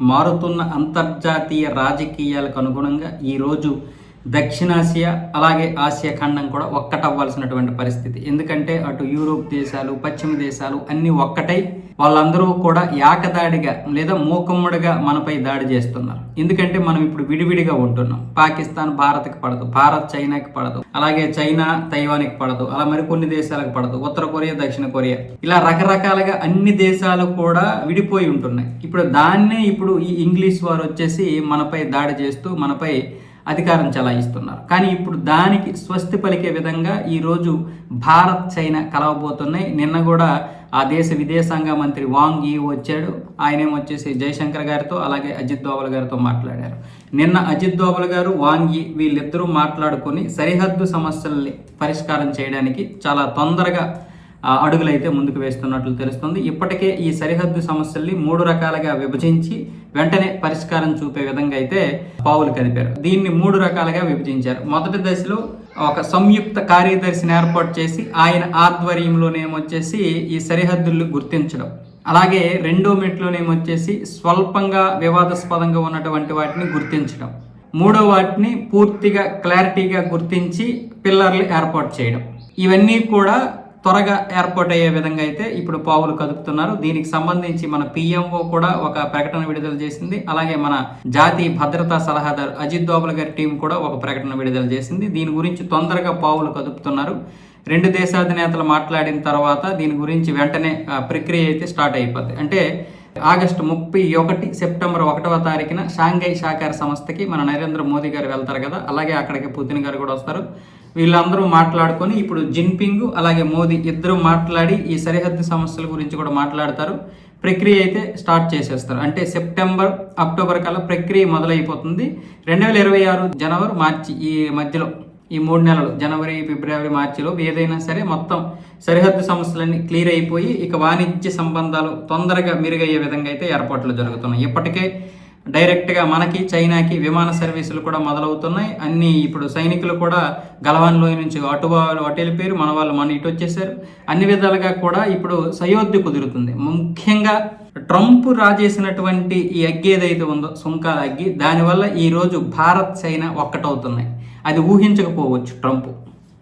మారుతున్న అంతర్జాతీయ రాజకీయాలకు అనుగుణంగా ఈరోజు దక్షిణాసియా అలాగే ఆసియా ఖండం కూడా ఒక్కటవ్వాల్సినటువంటి పరిస్థితి. ఎందుకంటే అటు యూరోప్ దేశాలు పశ్చిమ దేశాలు అన్నీ ఒక్కటై వాళ్ళందరూ కూడా ఏకదాడిగా లేదా మూకుమ్మడిగా మనపై దాడి చేస్తున్నారు. ఎందుకంటే మనం ఇప్పుడు విడివిడిగా ఉంటున్నాం. పాకిస్తాన్ భారత్కి పడదు భారత్ చైనాకి పడదు అలాగే చైనా తైవాన్కి పడదు అలా మరి కొన్ని దేశాలకు పడదు ఉత్తర కొరియా దక్షిణ కొరియా. ఇలా రకరకాలుగా అన్ని దేశాలు కూడా విడిపోయి ఉంటున్నాయి. ఇప్పుడు దాన్నే ఇప్పుడు ఈ ఇంగ్లీష్ వారు వచ్చేసి మనపై దాడి చేస్తూ మనపై అధికారం చలాయిస్తున్నారు. కానీ ఇప్పుడు దానికి స్వస్తి పలికే విధంగా ఈరోజు భారత్ చైనా కలవబోతున్నాయి. నిన్న కూడా ఆ దేశ విదేశాంగ మంత్రి వాంగ్ యీ వచ్చాడు. ఆయనేమో వచ్చేసి జయశంకర్ గారితో అలాగే అజిత్ దోవల్ గారితో మాట్లాడారు. నిన్న అజిత్ దోవల్ గారు వాంగ్ యీ వీళ్ళిద్దరూ మాట్లాడుకొని సరిహద్దు సమస్యల్ని పరిష్కారం చేయడానికి చాలా తొందరగా అడుగులైతే ముందుకు వేస్తున్నట్లు తెలుస్తుంది. ఇప్పటికే ఈ సరిహద్దు సమస్యల్ని మూడు రకాలుగా విభజించి వెంటనే పరిష్కారం చూపే విధంగా అయితే పావులు కదిపారు. దీన్ని మూడు రకాలుగా విభజించారు. మొదటి దశలో ఒక సంయుక్త కార్యదర్శిని ఏర్పాటు చేసి ఆయన ఆధ్వర్యంలోనేమొచ్చేసి ఈ సరిహద్దులు గుర్తించడం. అలాగే రెండో మెట్లోనేమొచ్చేసి స్వల్పంగా వివాదాస్పదంగా ఉన్నటువంటి వాటిని గుర్తించడం. మూడో వాటిని పూర్తిగా క్లారిటీగా గుర్తించి పిల్లర్లు ఏర్పాటు చేయడం. ఇవన్నీ కూడా త్వరగా ఏర్పాటు అయ్యే విధంగా అయితే ఇప్పుడు పావులు కదుపుతున్నారు. దీనికి సంబంధించి మన పిఎంఓ కూడా ఒక ప్రకటన విడుదల చేసింది. అలాగే మన జాతీయ భద్రతా సలహాదారు అజిత్ దోబల్ గారి టీం కూడా ఒక ప్రకటన విడుదల చేసింది. దీని గురించి తొందరగా పావులు కదుపుతున్నారు. రెండు దేశాధినేతలు మాట్లాడిన తర్వాత దీని గురించి వెంటనే ప్రక్రియ అయితే స్టార్ట్ అయిపోద్ది. అంటే ఆగస్టు ముప్పై ఒకటి సెప్టెంబర్ ఒకటవ తారీఖున షాంఘై సహకార సంస్థకి మన నరేంద్ర మోదీ గారు వెళ్తారు కదా. అలాగే అక్కడికి పుతిన్ గారు కూడా వస్తారు. వీళ్ళందరూ మాట్లాడుకొని ఇప్పుడు జిన్పింగ్ అలాగే మోదీ ఇద్దరు మాట్లాడి ఈ సరిహద్దు సమస్యల గురించి కూడా మాట్లాడతారు. ప్రక్రియ అయితే స్టార్ట్ చేసేస్తారు. అంటే సెప్టెంబర్ అక్టోబర్ కల్లా ప్రక్రియ మొదలైపోతుంది. రెండు వేల ఇరవై ఆరు జనవరి మార్చి ఈ మధ్యలో ఈ మూడు నెలలు జనవరి ఫిబ్రవరి మార్చిలో ఏదైనా సరే మొత్తం సరిహద్దు సమస్యలన్నీ క్లియర్ అయిపోయి ఇక వాణిజ్య సంబంధాలు తొందరగా మెరుగయ్యే విధంగా అయితే ఏర్పాట్లు జరుగుతున్నాయి. ఇప్పటికే డైరెక్ట్గా మనకి చైనాకి విమాన సర్వీసులు కూడా మొదలవుతున్నాయి. అన్ని ఇప్పుడు సైనికులు కూడా గలవాన్లోయ నుంచి అటు వాళ్ళు అటు వెళ్ళిపోయారు. మన వాళ్ళు మన ఇటు వచ్చేసారు. అన్ని విధాలుగా కూడా ఇప్పుడు సయోధ్య కుదురుతుంది. ముఖ్యంగా ట్రంప్ రాజేసినటువంటి ఈ అగ్గి ఏదైతే ఉందో సుంకాల అగ్గి దానివల్ల ఈరోజు భారత్ చైనా ఒక్కటవుతున్నాయి. అది ఊహించకపోవచ్చు ట్రంప్.